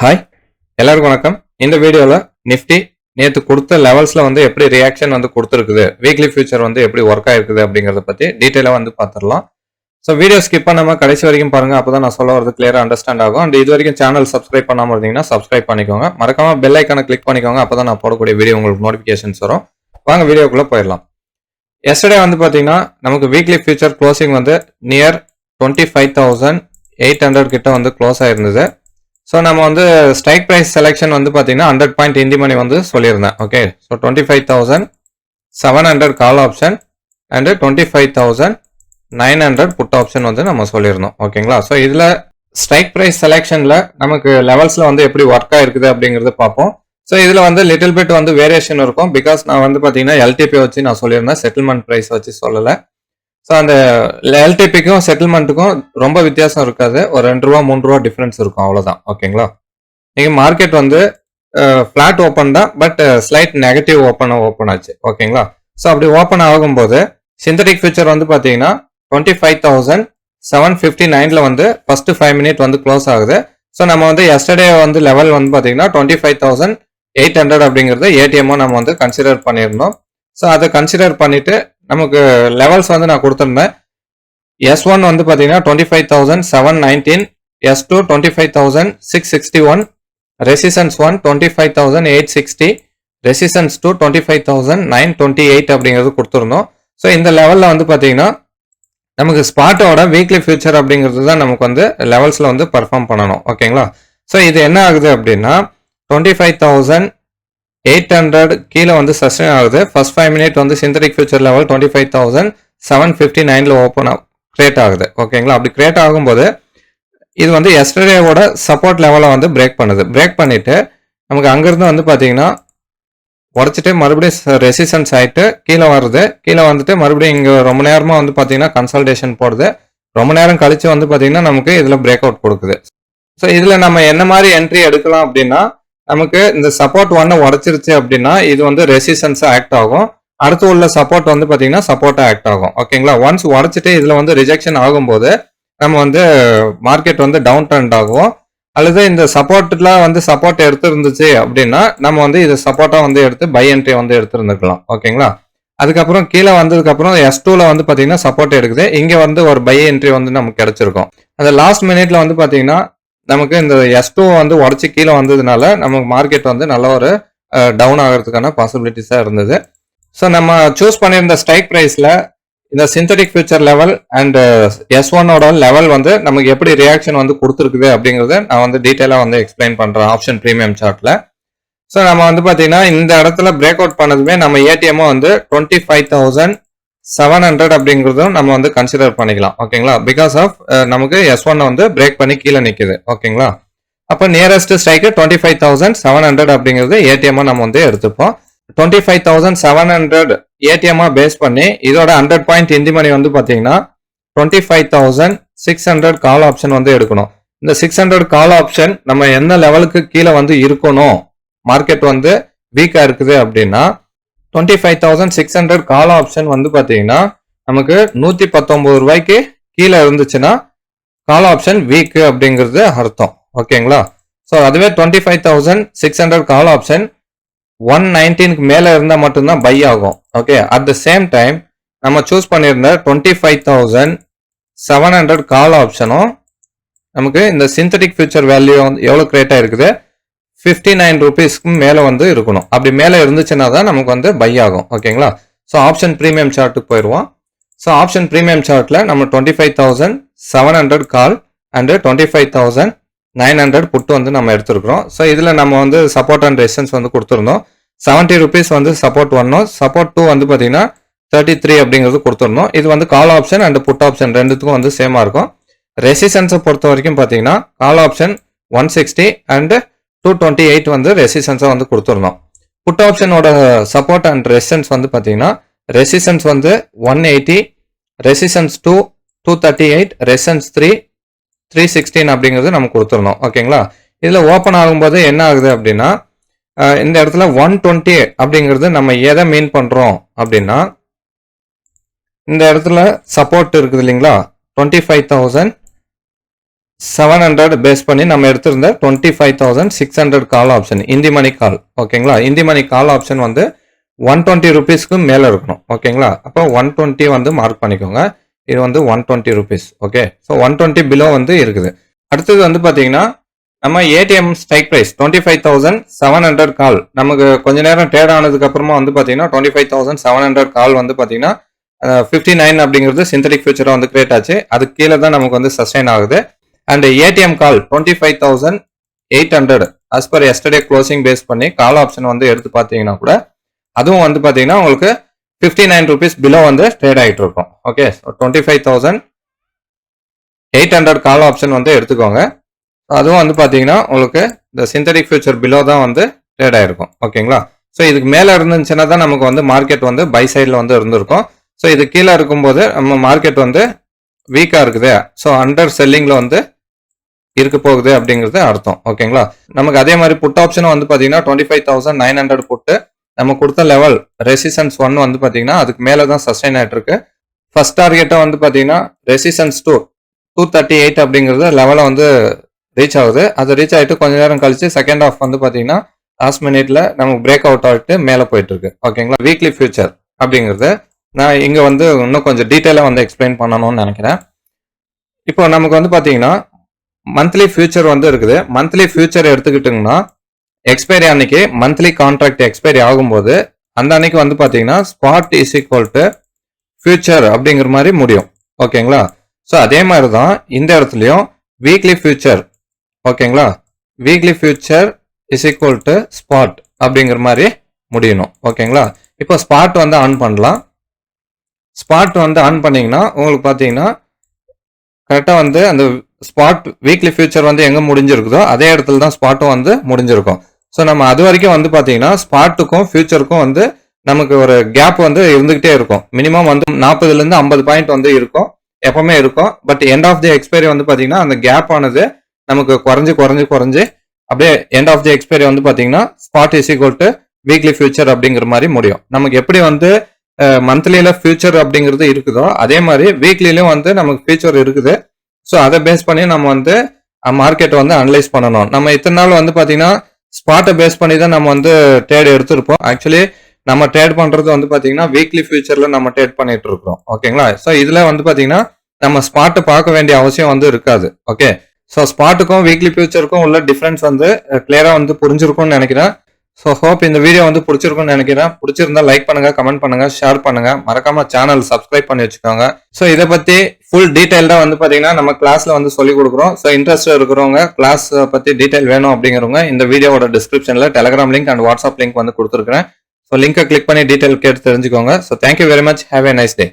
Hi எல்லாருக்கும் வணக்கம். இந்த வீடியோவில் நிஃப்டி நேற்று கொடுத்த லெவல்ஸில் வந்து எப்படி ரியாக்ஷன் வந்து கொடுத்துருக்குது வீக்லி ஃபியூச்சர் வந்து எப்படி ஒர்க் ஆயிருக்குது அப்படிங்கிறத பற்றி டீட்டெயிலாக வந்து பார்த்துடலாம் ஸோ வீடியோ ஸ்கிப் நம்ம கடைசி வரைக்கும் பாருங்கள் அப்போ நான் சொல்ல வரது கிளியராக அண்டர்ஸ்டாண்ட் ஆகும். அண்ட் இது வரைக்கும் சேனல் சப்ஸ்கிரைப் பண்ணாமல் இருந்தீங்கன்னா சப்ஸ்கிரைப் பண்ணிக்கோங்க. மறக்காம பெல் ஐக்கானை கிளிக் பண்ணிக்கோங்க அப்போ தான் நான் போடக்கூடிய வீடியோ உங்களுக்கு நோட்டிஃபிகேஷன்ஸ் வரும். வாங்க வீடியோக்குள்ளே போயிடலாம். எஸ்டர்டே வந்து பார்த்தீங்கன்னா நமக்கு வீக்லி ஃபியூச்சர் க்ளோசிங் வந்து near twenty five thousand eight hundred கிட்ட வந்து க்ளோஸ் ஆயிருந்தது. ஸோ நம்ம வந்து ஸ்ட்ரைக் ப்ரைஸ் செலெக்ஷன் வந்து பார்த்தீங்கன்னா ஹண்ட்ரட் பாயிண்ட் இந்தி மணி வந்து சொல்லியிருந்தேன். Okay so twenty five thousand seven hundred call option and twenty five thousand nine hundred put option வந்து நம்ம சொல்லியிருந்தோம். ஓகேங்களா ஸோ இதில் ஸ்ட்ரைக் ப்ரைஸ் செலெக்ஷனில் நமக்கு லெவல்ஸில் வந்து எப்படி ஒர்க் ஆகிருக்குது அப்படிங்கிறத பார்ப்போம். ஸோ இதில் வந்து லிட்டில் பிட் வந்து வேரியேஷன் இருக்கும். பிகாஸ் நான் வந்து பார்த்தீங்கன்னா எல்டிபி வச்சு நான் சொல்லியிருந்தேன். செட்டில்மெண்ட் ப்ரைஸ் வச்சு சொல்லலை. ஸோ அந்த எல்டிபிக்கும் செட்டில்மெண்ட்டுக்கும் ரொம்ப வித்தியாசம் இருக்காது. ஒரு ரெண்டு ரூபா மூணு ரூபா டிஃப்ரென்ஸ் இருக்கும். அவ்வளோதான் ஓகேங்களா? நீங்கள் மார்க்கெட் வந்து ஃப்ளாட் ஓப்பன் தான் பட் ஸ்லைட் நெகட்டிவ் ஓப்பனாக ஓப்பன் ஆச்சு. ஓகேங்களா? ஸோ அப்படி ஓப்பன் ஆகும்போது சிந்தட்டிக் ஃபியூச்சர் வந்து பார்த்தீங்கன்னா twenty five thousand seven fifty நைனில் வந்து ஃபர்ஸ்ட் ஃபைவ் மினிட் வந்து க்ளோஸ் ஆகுது. ஸோ நம்ம வந்து எஸ்டர்டே வந்து லெவல் வந்து பார்த்தீங்கன்னா twenty five thousand eight hundred அப்படிங்கிறது ஏடிஎம்மோ நம்ம வந்து கன்சிடர் பண்ணியிருந்தோம். ஸோ அதை கன்சிடர் பண்ணிவிட்டு நமக்கு லெவல்ஸ் வந்து நான் கொடுத்துருந்தேன். எஸ் ஒன் வந்து பார்த்தீங்கன்னா twenty five thousand seven nineteen S two twenty five thousand six sixty one resistance one twenty five thousand eight sixty resistance two twenty five thousand nine twenty eight அப்படிங்கிறது கொடுத்துருந்தோம். So இந்த லெவலில் வந்து பார்த்தீங்கன்னா நமக்கு ஸ்பாட்டோட weekly future அப்படிங்கிறது தான் நமக்கு வந்து லெவல்ஸில் வந்து பர்ஃபார்ம் பண்ணணும். ஓகேங்களா ஸோ இது என்ன ஆகுது அப்படின்னா twenty five thousand eight hundred கீழே வந்து சஸ்டைன் ஆகுது. ஃபர்ஸ்ட் ஃபைவ் மினிட் வந்து synthetic future level twenty five thousand seven fifty நைனில் ஓப்பன் கிரியேட் ஆகுது. ஓகேங்களா அப்படி கிரியேட் ஆகும்போது இது வந்து எஸ்டர்டேவோட சப்போர்ட் லெவலை வந்து பிரேக் பண்ணுது. பிரேக் பண்ணிட்டு நமக்கு அங்கேருந்து வந்து பார்த்தீங்கன்னா உடச்சிட்டு மறுபடியும் ரெசிஸ்டன்ஸ் ஆகிட்டு கீழே வருது. கீழே வந்துட்டு மறுபடியும் இங்கே ரொம்ப நேரமாக வந்து பார்த்தீங்கன்னா கன்சல்டேஷன் போடுது. ரொம்ப நேரம் கழித்து வந்து பார்த்தீங்கன்னா நமக்கு இதில் பிரேக் அவுட் கொடுக்குது. ஸோ இதில் நம்ம என்ன மாதிரி என்ட்ரி எடுக்கலாம் அப்படின்னா நமக்கு இந்த சப்போர்ட் ஒன்னை உடச்சிருச்சு அப்படின்னா இது வந்து ரெசிஸ்டன்ஸ் ஆக்ட் ஆகும். அடுத்து உள்ள சப்போர்ட் வந்து பார்த்தீங்கன்னா சப்போர்ட்டாக ஆக்ட் ஆகும். ஓகேங்களா ஒன்ஸ் உடச்சிட்டு இதில் வந்து ரிஜெக்ஷன் ஆகும்போது நம்ம வந்து மார்க்கெட் வந்து டவுன் ட்ரெண்ட் ஆகும். அல்லது இந்த சப்போர்ட்ல வந்து சப்போர்ட் எடுத்திருந்துச்சு அப்படின்னா நம்ம வந்து இதை சப்போர்ட்டா வந்து எடுத்து பை என்ட்ரி வந்து எடுத்துருந்துக்கலாம். ஓகேங்களா அதுக்கப்புறம் கீழே வந்ததுக்கப்புறம் எஸ் டூல வந்து பார்த்தீங்கன்னா சப்போர்ட் எடுக்குது. இங்கே வந்து ஒரு பை என்ட்ரி வந்து நமக்கு கிடைச்சிருக்கும். அந்த லாஸ்ட் மினிட்ல வந்து பார்த்தீங்கன்னா நமக்கு இந்த எஸ் டூ வந்து உடச்சி கீழே வந்ததுனால நமக்கு மார்க்கெட் வந்து நல்ல ஒரு டவுன் ஆகிறதுக்கான பாசிபிலிட்டிஸாக இருந்தது. ஸோ நம்ம சூஸ் பண்ணியிருந்த ஸ்ட்ரைக் ப்ரைஸில் இந்த synthetic future level and S ஒன்னோட லெவல் வந்து நமக்கு எப்படி ரியாக்ஷன் வந்து கொடுத்துருக்குது அப்படிங்கிறத நான் வந்து டீட்டெயிலாக வந்து எக்ஸ்பிளைன் பண்ணுறேன் ஆப்ஷன் ப்ரீமியம் சார்ட்டில் ஸோ நம்ம வந்து பார்த்தீங்கன்னா இந்த இடத்துல பிரேக் அவுட் பண்ணதுமே நம்ம ஏடிஎம்மும் வந்து twenty five thousand seven hundred அப்படிங்கிறதும் நம்ம வந்து கன்சிடர் பண்ணிக்கலாம் ஓகேங்களா பிகாஸ் ஆஃப் நமக்கு எஸ் ஒன் வந்து பிரேக் பண்ணி கீழே நிற்குது ஓகேங்களா அப்போ nearest strike twenty five thousand seven hundred அப்படிங்கிறது ஏடிஎம்மா நம்ம வந்து எடுத்துப்போம். Twenty five thousand seven hundred ஏடிஎம்மா base பண்ணி இதோட hundred point in the money வந்து பார்த்தீங்கன்னா twenty five thousand six hundred call option வந்து எடுக்கணும். இந்த சிக்ஸ் ஹண்ட்ரட் கால் ஆப்ஷன் நம்ம எந்த லெவலுக்கு கீழே வந்து இருக்கணும்? மார்க்கெட் வந்து வீக்காக இருக்குது அப்படின்னா twenty five thousand six hundred call option வந்து பார்த்தீங்கன்னா நமக்கு நூற்றி பத்தொம்பது ரூபாய்க்கு கீழே இருந்துச்சுன்னா கால் ஆப்ஷன் வீக்கு அப்படிங்கிறது அர்த்தம். ஓகேங்களா? ஸோ அதுவே twenty five thousand six hundred call option one நைன்டீனுக்கு மேலே இருந்தால் மட்டும்தான் பை ஆகும். Okay at the same time நம்ம சூஸ் பண்ணியிருந்த twenty five thousand seven hundred call ஆப்ஷனும் நமக்கு இந்த சிந்தட்டிக் ஃபியூச்சர் வேல்யூ வந்து எவ்வளோ கிரியேட் ஆயிருக்குது? ஃபிஃப்டி நைன் ருபீஸ்க்கும் மேலே வந்து இருக்கணும். அப்படி மேலே இருந்துச்சுன்னா தான் நமக்கு வந்து பை ஆகும். ஓகேங்களா ஸோ ஆப்ஷன் ப்ரீமியம் சார்ட்டுக்கு போயிடுவோம். ஸோ ஆப்ஷன் ப்ரீமியம் சார்ட்டில் நம்ம twenty five thousand seven hundred call and twenty five thousand nine hundred put வந்து நம்ம எடுத்துருக்கிறோம். ஸோ இதில் நம்ம வந்து சப்போர்ட் அண்ட் ரெசிஸ்டன்ஸ் வந்து கொடுத்துருந்தோம். செவன்ட்டி ருபீஸ் வந்து சப்போர்ட் ஒன்னும் சப்போர்ட் டூ வந்து பார்த்தீங்கன்னா தேர்ட்டி த்ரீ அப்படிங்கிறது கொடுத்துருந்தோம். இது வந்து call option and put option ரெண்டுத்துக்கும் வந்து சேமாக இருக்கும். ரெசிஸ்டன்ஸை பொறுத்த வரைக்கும் பார்த்தீங்கன்னா call option one sixty and two twenty eight வந்து ரெசிஸ்டன்ஸாக வந்து கொடுத்துருந்தோம் புட் ஆப்ஷனோட சப்போர்ட் அண்ட் ரெசிஸ்டன்ஸ் வந்து பார்த்தீங்கன்னா ரெசிஸ்டன்ஸ் வந்து one eighty resistance two two thirty eight resistance three three sixteen அப்படிங்கிறது நம்ம கொடுத்துருந்தோம் ஓகேங்களா இதில் ஓப்பன் ஆகும்போது என்ன ஆகுது அப்படின்னா இந்த இடத்துல ஒன் டுவெண்ட்டி அப்படிங்கிறது நம்ம எதை மீன் பண்ணுறோம் அப்படின்னா இந்த இடத்துல சப்போர்ட் இருக்குது இல்லைங்களா? Twenty five thousand seven hundred base பண்ணி நம்ம எடுத்திருந்த twenty five thousand six hundred call option in the money call ஓகேங்களா in the money call option வந்து ஒன் டுவெண்ட்டி ருபீஸ்க்கு மேலே இருக்கணும். ஓகேங்களா அப்போ ஒன் டுவெண்ட்டி வந்து மார்க் பண்ணிக்கோங்க. இது வந்து one twenty rupees okay so one twenty below வந்து இருக்குது. அடுத்தது வந்து பார்த்தீங்கன்னா நம்ம ATM strike price twenty five thousand seven hundred call நமக்கு கொஞ்ச நேரம் ட்ரேட் ஆனதுக்கு அப்புறமா வந்து பார்த்தீங்கன்னா twenty five thousand seven hundred call வந்து பார்த்தீங்கன்னா ஃபிஃப்டி நைன் அப்படிங்கிறது சிந்தட்டிக் ஃபியூச்சராக வந்து கிரியேட் ஆச்சு. அதுக்கு கீழே தான் நமக்கு வந்து சஸ்டைன் ஆகுது. And ATM call twenty five thousand eight hundred as per yesterday closing base பண்ணி கால் ஆப்ஷன் வந்து எடுத்து பார்த்தீங்கன்னா கூட அதுவும் வந்து பார்த்தீங்கன்னா உங்களுக்கு ஃபிஃப்டி நைன் ருபீஸ் பிலோ வந்து ட்ரேட் ஆகிட்டு இருக்கும். Okay twenty five thousand eight hundred call option வந்து எடுத்துக்கோங்க. அதுவும் வந்து பார்த்தீங்கன்னா உங்களுக்கு இந்த சிந்தடிக் ஃபியூச்சர் பிலோ தான் வந்து ட்ரேட் ஆகிருக்கும் ஓகேங்களா ஸோ இதுக்கு மேலே இருந்துச்சுன்னா தான் நமக்கு வந்து மார்க்கெட் வந்து பை சைடில் வந்து இருந்திருக்கும். ஸோ இது கீழே இருக்கும்போது நம்ம மார்க்கெட் வந்து வீக்காக இருக்குது. ஸோ அண்டர் செல்லிங்கில் வந்து இருக்க போகுது அப்படிங்கிறது அர்த்தம். ஓகேங்களா? நமக்கு அதே மாதிரி புட் ஆப்ஷனும் வந்து பார்த்தீங்கன்னா twenty five thousand nine hundred put நம்ம கொடுத்த லெவல் ரெசிஸ்டன்ஸ் ஒன் வந்து பார்த்தீங்கன்னா அதுக்கு மேலே தான் சஸ்டைன் ஆகிட்டு இருக்கு ஃபர்ஸ்ட் டார்கெட்டை வந்து பார்த்தீங்கன்னா resistance two two thirty eight அப்படிங்கிறது லெவலை வந்து ரீச் ஆகுது. அது ரீச் ஆகிட்டு கொஞ்ச நேரம் கழிச்சு செகண்ட் ஆஃப் வந்து பார்த்தீங்கன்னா லாஸ்ட் மினிட்ல நமக்கு பிரேக் அவுட் ஆகிட்டு மேலே போயிட்டு இருக்கு ஓகேங்களா? வீக்லி ஃபியூச்சர் அப்படிங்கிறது. நான் இங்கே வந்து இன்னும் கொஞ்சம் டீட்டெயிலாக வந்து எக்ஸ்பிளைன் பண்ணணும்னு நினைக்கிறேன். இப்போ நமக்கு வந்து பார்த்தீங்கன்னா மந்த்லி ஃபியூச்சர் வந்து இருக்குது. மந்த்லி ஃபியூச்சர் எடுத்துக்கிட்டிங்கன்னா எக்ஸ்பைரி அன்னைக்கு மந்த்லி கான்ட்ராக்ட் எக்ஸ்பைரி ஆகும்போது அந்த அன்னைக்கு வந்து பார்த்தீங்கன்னா spot is equal to future அப்படிங்கிற மாதிரி முடியும். ஓகேங்களா ஸோ அதே மாதிரி தான் இந்த இடத்துலையும் வீக்லி ஃபியூச்சர் ஓகேங்களா weekly future is equal to spot அப்படிங்கிற மாதிரி முடியணும். ஓகேங்களா இப்போ ஸ்பாட் வந்து ஆன் பண்ணலாம். ஸ்பாட் வந்து ஆன் பண்ணிங்கன்னா உங்களுக்கு பார்த்தீங்கன்னா கரெக்டாக வந்து அந்த ஸ்பாட் வீக்லி ஃபியூச்சர் வந்து எங்கே முடிஞ்சிருக்குதோ அதே இடத்துல தான் ஸ்பாட்டும் வந்து முடிஞ்சிருக்கும். ஸோ நம்ம அது வரைக்கும் வந்து பார்த்தீங்கன்னா ஸ்பாட்டுக்கும் ஃபியூச்சருக்கும் வந்து நமக்கு ஒரு கேப் வந்து இருந்துகிட்டே இருக்கும். மினிமம் வந்து நாற்பதுலேருந்து ஐம்பது பாயிண்ட் வந்து இருக்கும். எப்பவுமே இருக்கும். But end of the expiry வந்து பார்த்தீங்கன்னா அந்த கேப் ஆனது நமக்கு குறைஞ்சி குறைஞ்சி குறைஞ்சி அப்படியே எண்ட் ஆஃப் தி எக்ஸ்பைரி வந்து பார்த்தீங்கன்னா spot is equal to weekly future அப்படிங்கிற மாதிரி முடியும். நமக்கு எப்படி வந்து மந்த்லியில் ஃபியூச்சர் அப்படிங்கிறது இருக்குதோ அதே மாதிரி வீக்லிலையும் வந்து நமக்கு ஃபியூச்சர் இருக்குது. ஸோ அதை பேஸ் பண்ணி நம்ம வந்து மார்க்கெட்டை வந்து அனலைஸ் பண்ணணும். நம்ம இத்தனை நாள் வந்து பார்த்தீங்கன்னா ஸ்பாட்டை பேஸ் பண்ணி தான் நம்ம வந்து ட்ரேட் எடுத்திருப்போம். ஆக்சுவலி நம்ம ட்ரேட் பண்ணுறது வந்து பார்த்தீங்கன்னா வீக்லி ஃபியூச்சரில் நம்ம ட்ரேட் பண்ணிட்டு இருக்கோம் ஓகேங்களா ஸோ இதில் வந்து பார்த்தீங்கன்னா நம்ம ஸ்பாட்டை பார்க்க வேண்டிய அவசியம் வந்து இருக்காது. ஓகே ஸோ ஸ்பாட்டுக்கும் வீக்லி ஃபியூச்சருக்கும் உள்ள டிஃப்ரென்ஸ் வந்து கிளியராக வந்து புரிஞ்சிருக்கும்னு நினைக்கிறேன். ஸோ ஹோப் இந்த வீடியோ வந்து பிடிச்சிருக்கும்னு நினைக்கிறேன். பிடிச்சிருந்தா லைக் பண்ணுங்க கமெண்ட் பண்ணுங்க ஷேர் பண்ணுங்க. மறக்காம சேனல் சப்ஸ்கிரைப் பண்ணி வச்சுக்கோங்க. ஸோ இதை பத்தி ஃபுல் டீட்டெயில்டாக வந்து பார்த்தீங்கன்னா நம்ம கிளாஸ்ல வந்து சொல்லி கொடுக்குறோம். ஸோ இன்ட்ரெஸ்ட் இருக்கிறவங்க கிளாஸ் பத்தி டீட்டெயில் வேணும் அப்படிங்கிறவங்க இந்த வீடியோவோட டிஸ்கிரிப்ஷன்ல Telegram link and WhatsApp link வந்து கொடுத்துருக்கேன் ஸோ லிங்கை கிளிக் பண்ணி டீட்டெயில் கேட்டு தெரிஞ்சுக்கோங்க. So thank you very much have a nice day